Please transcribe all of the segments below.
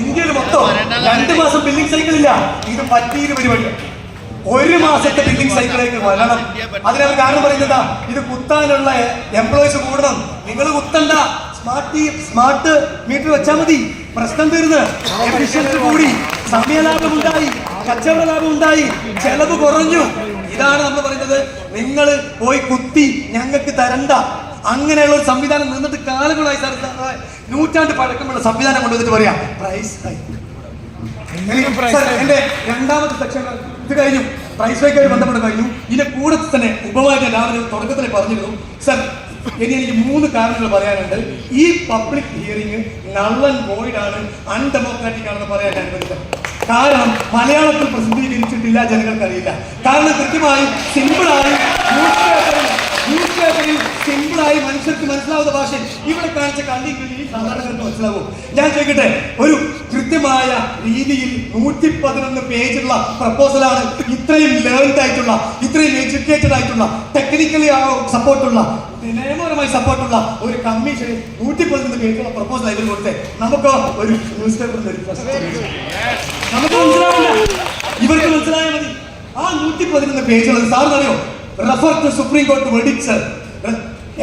ഇന്ത്യയിൽ മൊത്തം രണ്ട് മാസം ബില്ലിംഗ് സൈക്കിൾ ഇല്ല. ഇത് പറ്റിയൊരു പരിപാടി ഒരു മാസത്തെ ബില്ലിംഗ് സൈക്കിളേക്ക് വരണം. അതിനവർ കാരണം പറയുന്നത് ഇത് കുത്താനുള്ള എംപ്ലോയീസ് കൂടണം. നിങ്ങൾ കുത്തണ്ട. സ്മാർട്ട് സ്മാർട്ട് മീറ്റർ വെച്ചാൽ മതി. പ്രശ്നം തീർന്ന്. എഫിഷ്യൻസി കൂടി. സമയലാഭം ഉണ്ടായി. കച്ചവട ലാഭം ഉണ്ടായി. ചെലവ് കുറഞ്ഞു. ഇതാണ് നമ്മൾ പറയുന്നത്. നിങ്ങൾ പോയി കുത്തി ഞങ്ങൾക്ക് തരണ്ട. അങ്ങനെയുള്ള ഒരു സംവിധാനം നിന്നിട്ട് കാലുകളായി സാർ നൂറ്റാണ്ട് പഴക്കമുള്ള സംവിധാനം കൊണ്ടുവന്നിട്ട് പറയാം. പ്രൈസ് എന്റെ രണ്ടാമത്തെ സെക്ഷൻ ഇത് കഴിഞ്ഞു. പ്രൈസ് ഹൈക്കായി ബന്ധപ്പെട്ട് കഴിഞ്ഞു. ഇതിന്റെ കൂടെ തന്നെ ഉപമായിട്ട് രാവിലെ തുടക്കത്തിൽ പറഞ്ഞിരുന്നു. സർ ഇനി എനിക്ക് മൂന്ന് കാരണങ്ങൾ പറയാനുണ്ട്. ഈ public hearing null and void ആണ് അൺഡെമോക്രാറ്റിക് ആണെന്ന് പറയാൻ ഞാൻ കാരണം മലയാളത്തിൽ പ്രസിദ്ധീകരിച്ചിട്ടില്ല ജനങ്ങൾക്കറിയില്ല. കാരണം കൃത്യമായി സിമ്പിളായി പേപ്പറിൽ സിമ്പിളായി മനുഷ്യർക്ക് മനസ്സിലാവുന്ന ഭാഷയിൽ ഇവിടെ കാണിച്ച കിളി സാധാരണക്കാർക്ക് മനസ്സിലാവും. ഞാൻ ചോദിക്കട്ടെ ഒരു കൃത്യമായ രീതിയിൽ നൂറ്റി പതിനൊന്ന് പേജുള്ള പ്രപ്പോസലാണ് ഇത്രയും ലേൺഡ് ആയിട്ടുള്ള ഇത്രയും എഡ്യൂക്കേറ്റഡ് ആയിട്ടുള്ള ടെക്നിക്കലി സപ്പോർട്ടുള്ള നിയമപരമായി സപ്പോർട്ടുള്ള ഒരു കമ്മീഷൻ നൂറ്റി പതിനൊന്ന് പേജുള്ള പ്രപ്പോസൽ ഇവർ കൊടുത്തേ. നമുക്ക് ഒരു ന്യൂസ് പേപ്പറിൽ ഒരു നമുക്ക് മനസ്സിലാവില്ല. ഇവർക്ക് മനസ്സിലായാൽ മതി. ആ നൂറ്റി പതിനൊന്ന് പേജുള്ളത് സാറിന് അറിയോ? Refer to supreme court verdicts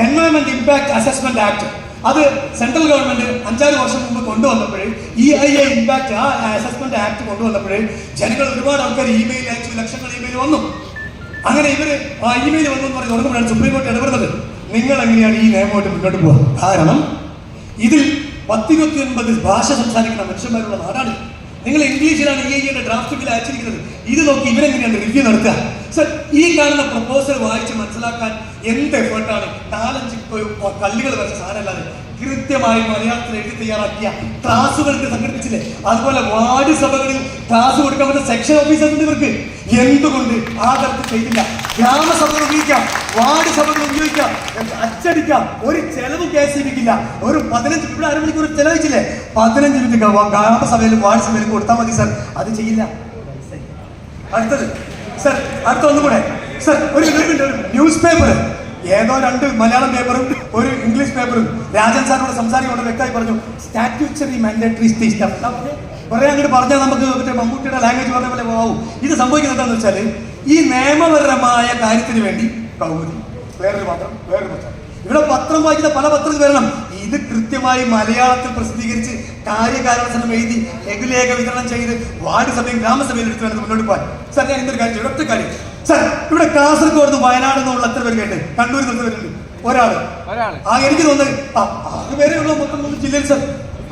environment impact assessment act അത് സെൻട്രൽ ഗവൺമെന്റ് അഞ്ചാറ് വർഷം മുമ്പ് കൊണ്ടുവന്നപ്പോഴേ ഇ ഐ എ ഇമ്പാക്ട് ആ അസസ്മെന്റ് ആക്ട് കൊണ്ടുവന്നപ്പോഴേ ജനങ്ങൾ ഒരുപാട് ആൾക്കാർ ഇമെയിൽ അയച്ചു ലക്ഷങ്ങൾ ഇമെയിൽ വന്നു. അങ്ങനെ ഇവർ ആ ഇമെയിൽ വന്നു എന്ന് പറഞ്ഞ് തുടങ്ങുമ്പോഴാണ് സുപ്രീം കോടതി ഇടപെടുന്നത്. നിങ്ങൾ എങ്ങനെയാണ് ഈ നിയമമായിട്ട് മുന്നോട്ട് പോകുക കാരണം ഇതിൽ പത്തിരുപത്തി ഒൻപത് ഭാഷ സംസാരിക്കുന്ന മനുഷ്യന്മാരുള്ള നാടാണ്. നിങ്ങൾ ഇംഗ്ലീഷിലാണ് ഇ ഐയുടെ ഡ്രാഫ്റ്റ് ബിൽ അയച്ചിരിക്കുന്നത്. ഇത് നോക്കി ഇവരെങ്ങനെയാണ് റിവ്യൂ നടത്തുക? സർ ഈ കാണുന്ന പ്രപ്പോസൽ വായിച്ച് മനസ്സിലാക്കാൻ എന്ത് എഫേർട്ടാണ് നാലഞ്ച് കല്ലുകൾ വരെ സാധനമല്ലാതെ കൃത്യമായി മലയാളത്തിൽ എഴുതി തയ്യാറാക്കിയ ക്ലാസുകൾക്ക് സംഘടിപ്പിച്ചില്ലേ? അതുപോലെ വാർഡ് സഭകളിൽ ക്ലാസ് കൊടുക്കാൻ പറ്റുന്ന സെക്ഷൻ ഉണ്ട് ഇവർക്ക്. എന്തുകൊണ്ട് ആ തരത്തിൽ ചെയ്തില്ല ഗ്രാമസഭകൾ ഉപയോഗിക്കാം വാർഡ് സഭകൾ ഉപയോഗിക്കാം അച്ചടിക്കാം. ഒരു ചെലവ് കേസിപ്പിക്കില്ല ഒരു പതിനഞ്ച് ഇവിടെ അരമണിക്കൂർ ചെലവഴിച്ചില്ലേ? പതിനഞ്ച് മിനിറ്റ് ഗ്രാമസഭയിലും വാർഡ് സഭയിലും കൊടുത്താൽ മതി സർ അത് ചെയ്യില്ല. അടുത്തത്. സർ അടുത്ത ഒന്നും കൂടെ. സർ ഒരു ന്യൂസ് പേപ്പർ ഏതോ രണ്ട് മലയാളം പേപ്പറും ഒരു ഇംഗ്ലീഷ് പേപ്പറും രാജൻ സാറിനോട് സംസാരിക്കൊണ്ട് വ്യക്തമായി പറഞ്ഞു. സ്റ്റാറ്റ്യൂച്ചറി മാൻഡേറ്ററി കുറെ അങ്ങോട്ട് പറഞ്ഞാൽ നമുക്ക് മറ്റേ മമ്മൂട്ടിയുടെ ലാംഗ്വേജ് പറഞ്ഞ പോലെ പോവും. ഇത് സംഭവിക്കുന്നത് എന്താണെന്ന് വെച്ചാൽ ഈ നിയമപരമായ കാര്യത്തിന് വേണ്ടി കൗമുദി വേറൊരു പത്രം വേറൊരു പത്രം. ഇവിടെ പത്രം വായിക്കുന്ന പല പത്രങ്ങൾ വരണം. ഇത് കൃത്യമായി മലയാളത്തിൽ പ്രസിദ്ധീകരിച്ച് കാര്യകാരണസനം എഴുതി ലഘുലേഖ വിതരണം ചെയ്ത് വാർഡ് സഭയും ഗ്രാമസഭയിൽ എടുത്തു വേണം മുന്നോട്ട് പോകാൻ. സാർ ഞാൻ എന്തൊരു കാര്യം? ഒറ്റ കാര്യം. സാർ ഇവിടെ കാസർഗോഡ് വയനാട് നിന്നുള്ള എത്ര പേര് കേട്ടെ? കണ്ണൂരിൽ നിന്ന് പേരുണ്ട്? ഒരാൾ. ഒരാൾ. ആ എനിക്ക് തോന്നുന്നത് ആ ആറ് പേരേ ഉള്ളൂ മൊത്തം മൂന്ന് ജില്ലയിൽ സാർ.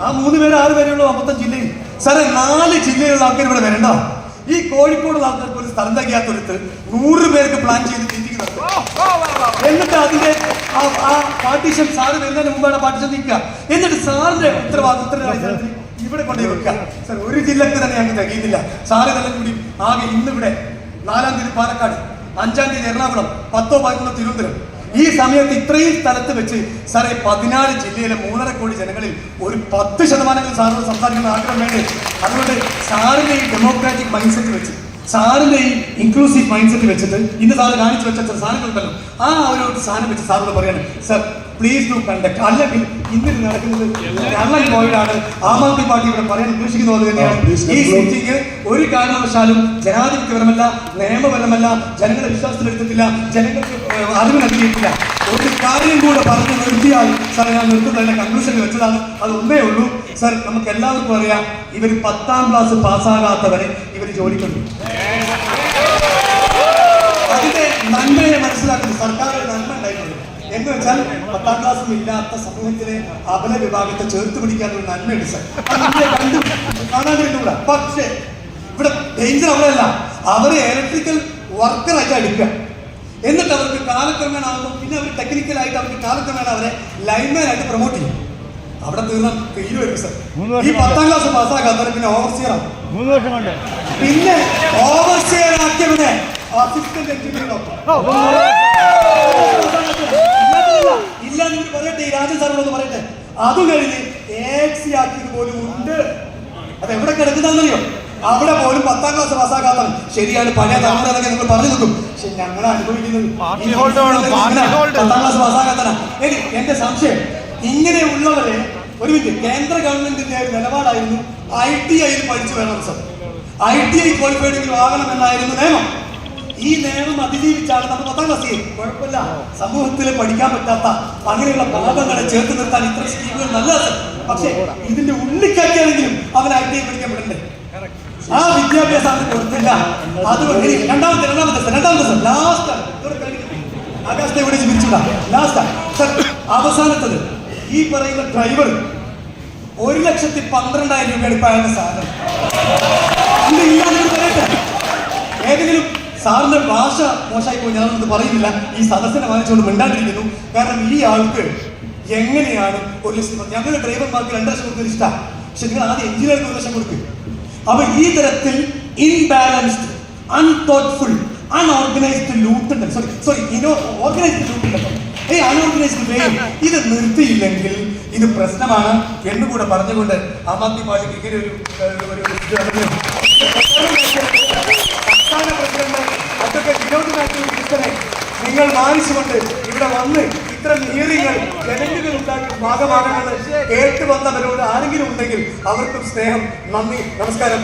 ആ മൂന്ന് പേര് ആറ് പേരേ ഉള്ളൂ മൊത്തം ജില്ലയിൽ. സാറേ നാല് ജില്ലയിലുള്ള ആൾക്കാർ ഇവിടെ വരണ്ട. ഈ കോഴിക്കോടുള്ള ആൾക്കാർക്ക് ഒരു സ്ഥലം തകയാത്തൊരുത്ത് നൂറ് പേർക്ക് പ്ലാൻ ചെയ്ത് ചിന്തിക്കുന്നത് എന്നിട്ട് അതിന്റെ ആ- ആ പാർട്ടീഷൻ സാറ് വരുന്നതിന് മുമ്പാണ് പാർട്ടീഷൻ നിൽക്കുക. എന്നിട്ട് സാറിന്റെ ഉത്തരവാദിത്തത്തിൽ ഇവിടെ കൊണ്ടേ വെക്കുക. സാർ ഒരു ജില്ലക്ക് തന്നെ ഞങ്ങൾക്ക് തികയുന്നില്ല. സാറ് ഇതെല്ലാം കൂടി ആകെ ഇന്നിവിടെ നാലാം തീയതി പാലക്കാട് അഞ്ചാം തീയതി എറണാകുളം പത്തോ പതിനൊന്നോ തിരുവനന്തപുരം. ഈ സമയത്ത് ഇത്രയും സ്ഥലത്ത് വെച്ച് സാറേ പതിനാല് ജില്ലയിലെ മൂന്നര കോടി ജനങ്ങളിൽ ഒരു പത്ത് ശതമാനങ്ങൾ സാറിനോട് സംസാരിക്കുന്ന ആഗ്രഹം വേണ്ടേ? അതുകൊണ്ട് സാറിന്റെ ഈ ഡെമോക്രാറ്റിക് മൈൻഡ് സെറ്റ് വെച്ച് സാറിന്റെ ഈ ഇൻക്ലൂസീവ് മൈൻഡ് സെറ്റ് വെച്ചിട്ട് ഇന്ന് സാറ് കാണിച്ചു വെച്ച ചില സാധനങ്ങളുണ്ടല്ലോ. ആ ഒരു സാധനം വെച്ച് സാറിനോട് പറയാണ് സർ പ്ലീസ് ഡു കണ്ടക്ട് അല്ലെങ്കിൽ ഇന്ന് നടക്കുന്നത് കള്ളൻ കോവിഡാണ് ആം ആദ്മി പാർട്ടി ഇവിടെ പറയാൻ ഉദ്ദേശിക്കുന്നത് പോലെ തന്നെയാണ്. ഈ സിറ്റിക്ക് ഒരു കാരണവശാലും ജനാധിപത്യപരമല്ല നിയമപരമല്ല ജനങ്ങളെ വിശ്വാസത്തിലെടുത്തിട്ടില്ല ജനങ്ങൾക്ക് അറിവ് നൽകിയിട്ടില്ല. ഒരു കാര്യം കൂടെ പറഞ്ഞ് നിർത്തിയാൽ സാർ ഞാൻ നിർത്തുന്നതിന്റെ കൺക്ലൂഷനിൽ വെച്ചതാണ്. അത് ഒന്നേ ഉള്ളൂ. സാർ നമുക്ക് എല്ലാവർക്കും അറിയാം ഇവർ പത്താം ക്ലാസ് പാസ്സാകാത്തവരെ ഇവർ ജോലിക്കുണ്ട്. അതിന്റെ നന്മയെ മനസ്സിലാക്കുന്നു സർക്കാർ നന്മ ഉണ്ടായിട്ടുണ്ട്. എന്ന് വെച്ചാൽ പത്താം ക്ലാസ് ഇല്ലാത്ത സമൂഹത്തിലെ അബല വിഭാഗത്തെ ചേർത്ത് പിടിക്കാൻ ഒരു നന്മയുണ്ട് സാർ കണ്ടു. കാണാതിരുന്നുകൂടാ പക്ഷേ ഇവിടെ ഡേഞ്ചർ അവിടെയല്ല അവരെ ഇലക്ട്രിക്കൽ വർക്കറായിട്ട് എടുക്കുക. എന്നിട്ട് അവർക്ക് കാലക്രമേണ ആകുമ്പോൾ പിന്നെ അവർ ടെക്നിക്കലായിട്ട് അവർക്ക് കാലക്രമേണ അവരെ ലൈൻമാൻ ആയിട്ട് പ്രൊമോട്ട് ചെയ്യും. അവിടെ തീർന്ന തീരുവരും സർ ഈ പത്താം ക്ലാസ് പാസ്സാക്കാത്തവരെ പിന്നെ ഓവർസിയർ ആവും. മൂന്ന് വർഷം കൊണ്ട്. പിന്നെ ഓവർസിയർ ആക്കിയവനെ അസിസ്റ്റന്റ് എഞ്ചിനീയർ ഇല്ല നിങ്ങൾ പറയട്ടെ ഈ രാജൻ സാറിനോട് പറയട്ടെ. അത് കഴിഞ്ഞ് എക്സി ആക്കിയത് പോലും ഉണ്ട്. അത് എവിടെ കിടക്കുന്നറിയോ അവിടെ പോലും പത്താം ക്ലാസ് പാസ്സാക്കാത്തവൻ ശരിയാണ് പഴയ തമിഴ്നാടൊക്കെ നിങ്ങൾ പറഞ്ഞു നിൽക്കും പക്ഷെ ഞങ്ങൾ അനുഭവിക്കുന്നത്. പത്താം ക്ലാസ് പാസ്സാകാത്തവനാ. എനി എന്റെ സംശയം ഇങ്ങനെയുള്ളവരെ ഒരു മിനിറ്റ് കേന്ദ്ര ഗവൺമെന്റിന്റെ ഒരു നിലപാടായിരുന്നു ഐ ടി ഐയിൽ പഠിച്ചു വേണം sir. I T I qualified ആകണം എന്നായിരുന്നു നിയമം. ഈ നിയമം അതിജീവിച്ചാണ് നമ്മൾ പത്താം ക്ലാസ് ചെയ്യും കുഴപ്പമില്ല. സമൂഹത്തിൽ പഠിക്കാൻ പറ്റാത്ത അങ്ങനെയുള്ള പാപങ്ങളെ ചേർത്ത് നിർത്താൻ ഇത്ര സ്കീമുകൾ നല്ലതാണ് പക്ഷേ ഇതിന്റെ ഉള്ളിക്കാക്കിയാണെങ്കിലും അവൻ ഐ ടി ഐ പഠിക്കാൻ വിടണ്ടേ? ആ വിദ്യാഭ്യാസം അവർക്ക് കൊടുത്തില്ല അതുകൊണ്ട് രണ്ടാമത്തെ രണ്ടാമത്തെ ദിവസം രണ്ടാമത്തെ ദിവസം ലാസ്റ്റ് ആകാശത്തെ വിളിച്ച് പിരിച്ചുവിടാം ലാസ്റ്റ് സർ അവസാനത്തത്. ഈ പറയുന്ന ഡ്രൈവർ ഒരു ലക്ഷത്തി പന്ത്രണ്ടായിരം രൂപയാണ് ഇപ്പൊ അയാളുടെ സാധനം ഏതെങ്കിലും സാറിന്റെ ഭാഷ മോശമായി പോയി ഞാനൊന്നും പറയുന്നില്ല. ഈ സദസ്സിനെ വാങ്ങിച്ചുകൊണ്ട് മിണ്ടാണ്ടിരിക്കുന്നു. കാരണം ഈ ആൾക്ക് എങ്ങനെയാണ് ഒരു ലക്ഷം ഞങ്ങളുടെ ഡ്രൈവർമാർക്ക് രണ്ട് ലക്ഷം കൊടുക്കുന്ന ഇഷ്ടമാണ് പക്ഷെ നിങ്ങൾ ആദ്യം എഞ്ചിനീയർക്ക് ഒരു ലക്ഷം കൊടുക്കും. അപ്പൊ ഈ തരത്തിൽ ഇൻബാലൻസ്ഡ് അൺതോട്ട്ഫുൾ അൺഓർഗനൈസ്ഡ് ലൂട്ട് ഉണ്ട് സോറി സോറി ഇനോ ഓർഗനൈസ്ഡ് ലൂട്ട് ഉണ്ടല്ലോ ഈ അൺഓർഗനൈസ്ഡ് വേ ഇത് നിർത്തിയില്ലെങ്കിൽ ഇത് പ്രശ്നമാണ് എന്നുകൂടെ പറഞ്ഞുകൊണ്ട് ആം ആദ്മി പാർട്ടിക്ക് ഇങ്ങനെ ഒരു ഒരു സംസ്ഥാന പ്രസിഡന്റ് അതൊക്കെ വിനോദ് മാത്യു നിങ്ങൾ മാനിച്ചുകൊണ്ട് ഇവിടെ വന്ന് ഇത്തരം ഹിയറിങ്ങൾ ജനങ്ങൾ ഉണ്ടാക്കി ഭാഗമാകണമെന്ന് കേട്ട് വന്നവരോട് ആരെങ്കിലും ഉണ്ടെങ്കിൽ അവർക്കും സ്നേഹം. നന്ദി. നമസ്കാരം.